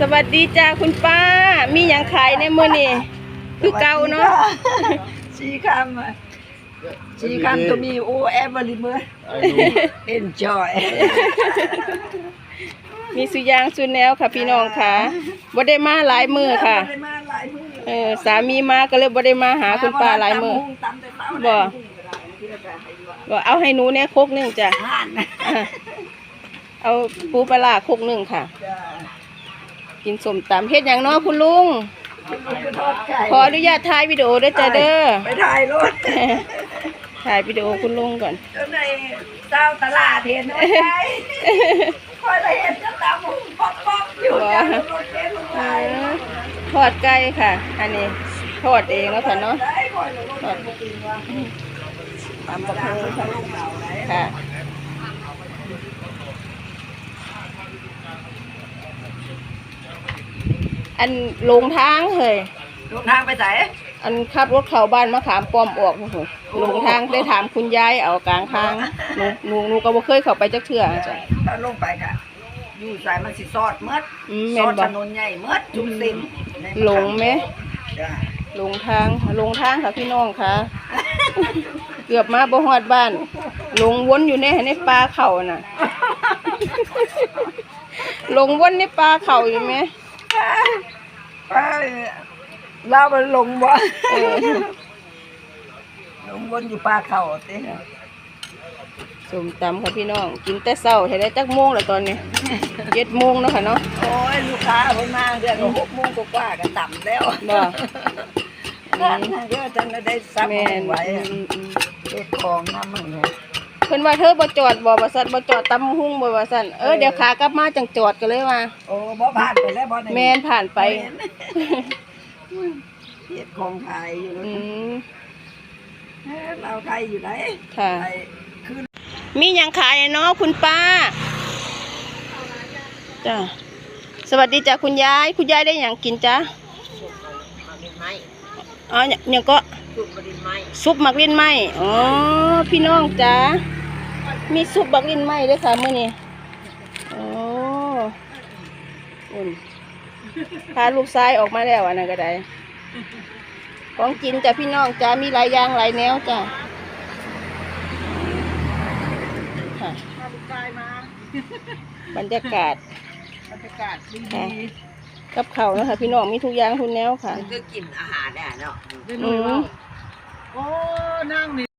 สวัสดีจ้าคุณป้า มีหยังขายในมื้อนี้คือเก่าเนาะชีคำอะชีคำตัวมีโอแอเวอร์ลิเมอร์ I know. enjoy มีสุยางสุแนวค่ะพี่น้องค่ะบ่ได้มาหลายมื้อค่ะได้มาหลายมือเออสามีมาก็เลยบ่ได้มาหาคุณป้าหลายมื้อตำแต่เช้าบ่ได้บ่เอาให้หนูแหน่ครกหนึงจ้ะห่านนะอะเอาปูปลาร้าครกหนึงค่ะจ้ะ กินสมตำเฮ็ดหยังเนาะคุณลุงลูกไปทอดไก่ขออนุญาตถ่ายวิดีโอด้วยจ้ะเด้อ ไปถ่ายรถ ถ่ายวิดีโอคุณลุงก่อนเจ้าในเจ้าตลาดเห็นว่าไงคอยไปเห็นจะตำหุ่งป๊อกป๊อกอยู่จ้ะรถเก๋งรถไฟทอดไก่ค่ะ อันนี้ทอดเองแล้วค่ะเนาะได้คอยรถทอดจริงว่าตามประเพณีเขาลงเหล่าไหนค่ะ อันลงทางเฮ้ยลงทางไปไหนอันขับรถเข้าบ้านมะขามป้อมออกโอ้โหลงทางได้ถามคุณยายเอากลางทางหนูหนูหนูก็บ่เคยเข้าไปจักเทื่อจ้ะถ้าลงไปค่ะอยู่สายมันสิซอดเมดอืมซแม่อนดบ่ถนนใหญ่เมดจุกสินหลงไหมจ้ะลงทางลงทางค่ะพี่น้องค่ะ เกือบมาบ่ฮอดบ้านลงวนอยู่ในในป่าเขาน่ะลงวนในป่าเขาอยู่ไหม เอ้ยเราไปลงบ่ลงวนอยู่ป่าเขาเต้สมตำค่ะพี่น้อง กินแต่เช้าเห็นได้จักโมงแล้วตอนนี้เจ็ดโมงแล้วค่ะเนาะโอ้ยลูกค้าเพิ่นมาเดือนหกโมงกว่าๆก็ต่ำแล้วบ่นั่นเยอะจังได้ซับไว้อือะมอืมรถของน้ำมันเนี่ย เพิ่นว่าเธอบ่จอดบ่ว่าซั่นบ่จอดตำหุ่งบ่ว่าซั่นเออเดี๋ยวขากลับมาจังจอดก็เลยว่า โอ้บ่ผ่านไปแล้วบ่ได้แม่นผ่านไปเฮ็ดของขายอยู่อืมเอ้ยเราขายอยู่ไหนค่ะไปคือมีหยังขายเนาะคุณป้าจ้ะสวัสดีจ้ะคุณยาย คุณยายได้หยังกินจ้ะอ๋อหยังก็ซุปหมักลิ้นไหมอ๋อ พี่น้องจ้ะ มีซุปหมักลิ้นไหมด้วยค่ะมื้อนี้โอ้อุ่นพาลูกชายออกมาแล้วอันนั้นก็ได้ ของกินจ้ะพี่น้องจ้ะมีหลายอย่างหลายแนวจ้ะค่ะมาลูกชายมาบรรยากาศบรรยากาศดีค่ะกับเขาวนะคะพี่น้องมีทุกอย่างทุกแนวค่ะคือกินอาหารเนี่ยเนาะอืมโอ้นั่งนี่